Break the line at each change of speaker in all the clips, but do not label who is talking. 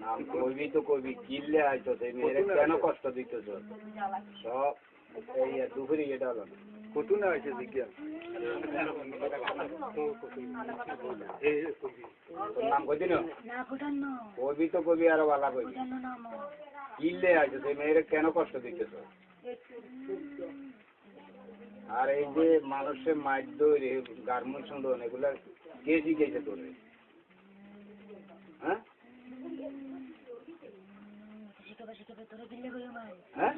নাম
কইবি তো কইবি কিনলে হয়তো সেই মেয়েরা কেন কষ্ট দিতেছ সব দুপুরি এটা হলো।
কত না জিজ্ঞাসা
তো কেন কষ্ট দিতেছ আর এই যে মানুষের মাইর দৌড়ে গার্মেন্টস উন্নয়ন এগুলা কে শিখেছে তোরে হ্যাঁ? হ্যাঁ?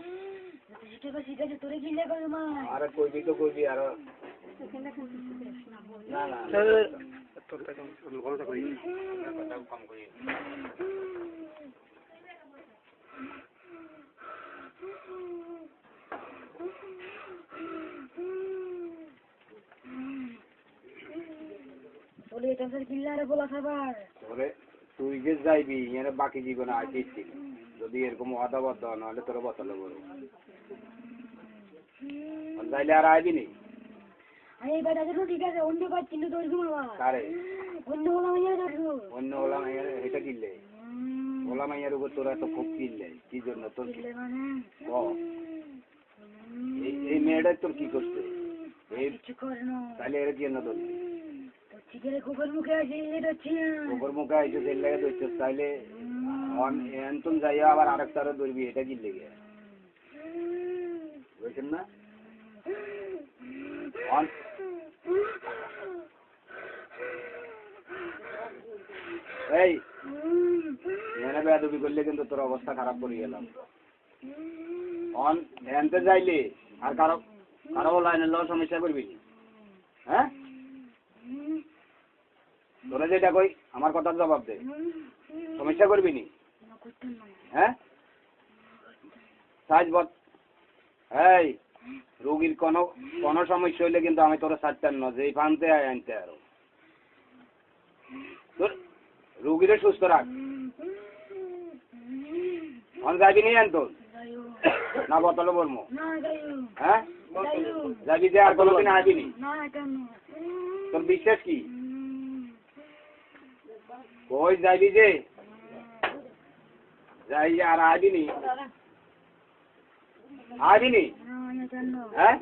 আরে কইবি তো কইবি আরও না না কথা কম করি।
বলে এটা স্যার বলা
তুই যে যাইবি এর বাকি জীবনে যদি এরকম অদাবদ্ধ নাহলে তোর বতলে বড়। যাইলে আর আইবি নি?
আমি এই বেটা ঠিক আছে অন্য কিন্তু তোর
কারে?
অন্য হলাম ইয়ে দেখো
অন্য মাইয়ার এটা কিনলে? ওলা মাইয়ার উপর তোরা এত খুব কিনলে? কি জন্য তোর
মানে?
এই মেয়েটা তোর কি করছে? এই
কিছু করে না।
তাহলে এর কি জন্য তোর
তোর কুকুর মুখে আছে এটা ছিল
মুখে আইছে তেল লাগে ধরছে তাইলে এনতুন যাইয়া আবার আরেকটারও ধরবি এটা কিনলে গিয়ে বুঝছেন না? এই বেয়াদবি করলে কিন্তু তোর অবস্থা খারাপ করে গেলাম। অন এনতে যাইলে আর কারও কারও লাইনের লওয়ার সমস্যা করবি হ্যাঁ? তোরা যেটা কই, আমার কথার জবাব দে। সমস্যা করবি নি? হ্যাঁ? সাজ বত। এই, রোগীর কোনো কোনো সমস্যা হইলে কিন্তু আমি তোরা সাজতাম না যে আয় আনতে আরও। তোর রুগীরে সুস্থ রাখ। অন যাবি নি আনতো?
যাইও
না বতলে বলব হ্যাঁ? যাবি যে আর কোনোদিন আসবি নি? তোর বিশ্বাস কি? কই যাবি যে? যাই আর নি? নি? হ্যাঁ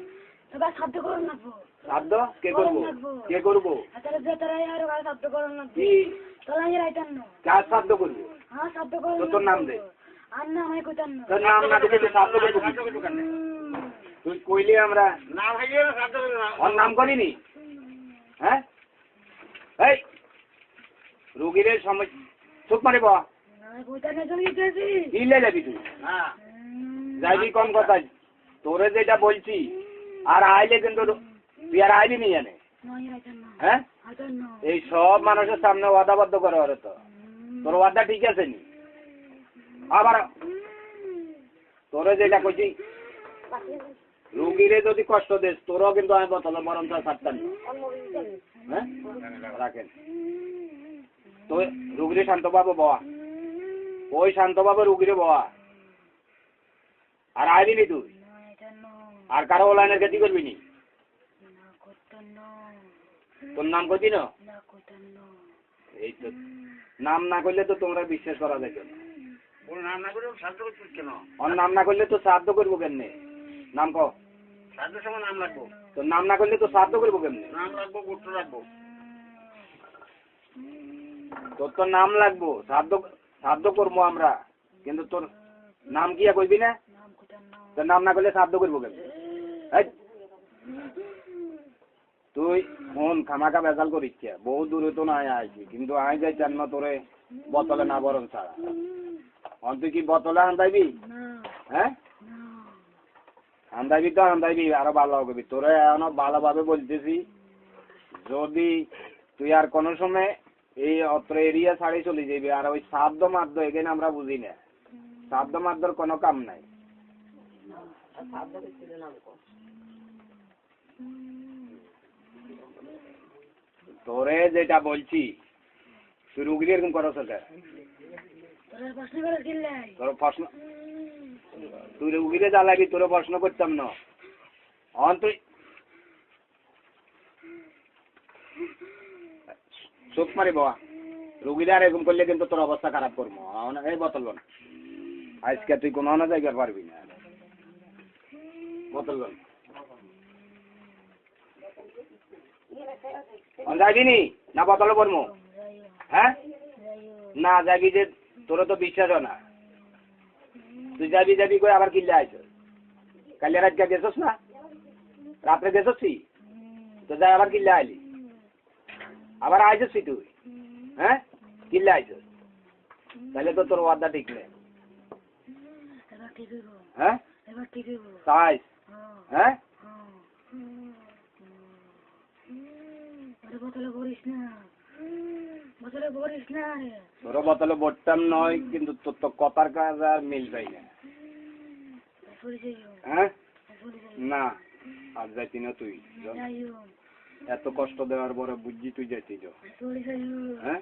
না
সাধ্য? কে করব? কে করব? কার সাধ্য করব?
হ্যাঁ
তোর নাম দে। তোর নাম না দিলে তুই সাধ্য করব তুই কইলে আমরা ওর নাম করিনি? হ্যাঁ? এই রুগীরে সময় চুপ মারি বা দিলে যাবি তুই। যাবি কোন কথা তোরে যেটা বলছি আর আইলে কিন্তু তুই আর আইবি নি জানে হ্যাঁ? এই সব মানুষের সামনে ওয়াদাবদ্ধ করে ওরে তো। তোর ওয়াদা ঠিক আছে নি? আবার তোরে যেটা কইছি রুগীরে যদি কষ্ট দিস তোরও কিন্তু আমি বতলে মরণ তো ছাড়তাম। হ্যাঁ? রাখেন। তো রুগীরে শান্তভাবে বয়া ওই শান্তভাবে রুগীরে বয়া আর আইবি নি তুই? আর কারও লাইনের গতি করবি নি? তোর নাম না
না
এই তো নাম না করলে তো তোমরা বিশ্বাস করা যাবে না
ওর নাম না করে সাহায্য করছিস কেন?
ওর নাম না করলে তো শ্রাদ্ধ করব কেমনে? নাম কও।
সাহায্যের সময় নাম রাখব।
তোর নাম না করলে তো শ্রাদ্ধ করব কেমনে?
নাম রাখব গোত্র রাখব।
তোর তো নাম লাগবো শ্রাদ্ধ শ্রাদ্ধ করব আমরা। কিন্তু তোর নাম কি কইবি না?
না
তোর নাম না করলে শ্রাদ্ধ করব এই, তুই ফোন খামাকা বেজাল করিস বহু দূরে তো নাই আইছি কিন্তু আই যাই চান না তোরে বোতলে না বরং ছাড়া। তুই কি বোতলে আন্দাইবি হ্যাঁ?
না
আন্দাইবি তো আন্দাইবি আরও ভালো হবে। তোরে এখনও ভালোভাবে বলতেছি যদি তুই আর কোনো সময় এই অত্র এরিয়া ছাড়ি চলে যাবি আর ওই সাধ্য মাধ্য এখানে আমরা বুঝি না। সাধ্য মাধ্যর কোনো কাম নাই। তোরে যেটা বলছি তুই রুগীর এরকম করো কেন?
তোরা প্রশ্ন করে
তুই রুগীরে জ্বালাবি তোরে প্রশ্ন করতাম না। অন তুই চোখ মারি বাবা রুগীরা এরকম করলে কিন্তু তোর অবস্থা খারাপ করব। এই বোতল না আজকে তুই কোনো না জায়গায় পারবি না। বোতল লোন যাবি নি? না বোতলে পড়ব হ্যাঁ? না যাবি যে তোর তো বিশ্বাস না। তুই যাবি যাবি করে আবার কিনলে আইস। কালি রাত গেছস না? রাত্রে গেছসি তো যাই আবার কিনলে আইলি। আবার আইসছি তুই হ্যাঁ? কিনলে আইসস। তাহলে তো তোর ওয়াদা ঠিক নেই। হ্যাঁ? তাই? হ্যাঁ? তোর বোতলে বটতাম নয় কিন্তু তোর তো কথার কাজ আর মিল পাই না। হ্যাঁ? না আর যাইতি না তুই। এত কষ্ট দেওয়ার পরে বুঝছি তুই যাইতি হ্যাঁ?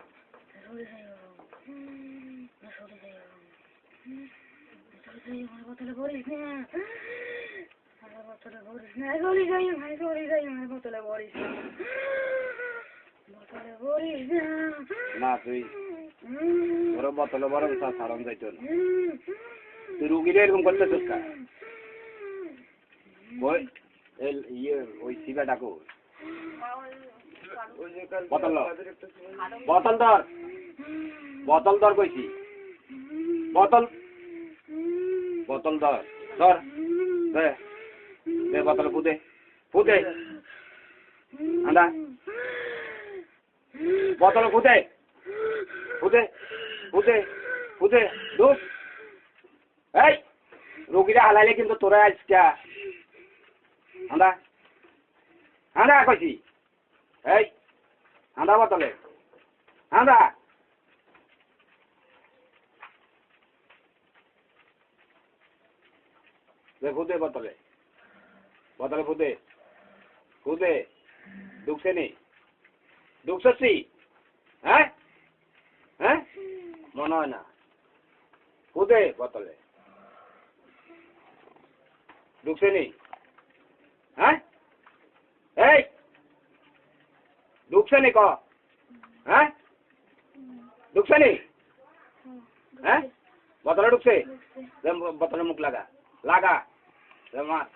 তুই। বোতলে না। তুই ইয়ে ওই ডাকো বোতল ল। বোতল ধর বোতল ধর কইছি। বোতল বোতল ধর। ধর দে ফুদে। ফুদে। আন্দা বোতল ফুদে। ফুদে। ফুদে। ফুদে। দুধ এই! রোগীরা হালাইলে কিন্তু তোরা আজকা আন্দা আন্দা কইছি। এই আন্দা বোতলে। আন্দা ফুদে বোতলে। বোতলে ফুদে ফুদে ঢুকছে নি ঢুকছি হ্যাঁ? হ্যাঁ? মনে হয় না। ফুদে বোতলে। ঢুকছে নি হ্যাঁ এই ঢুকছে ক? হ্যাঁ? ঢুকছে নি হ্যাঁ? বোতলে ঢুকছে? বোতলে মুখ লাগা। লাগা। মার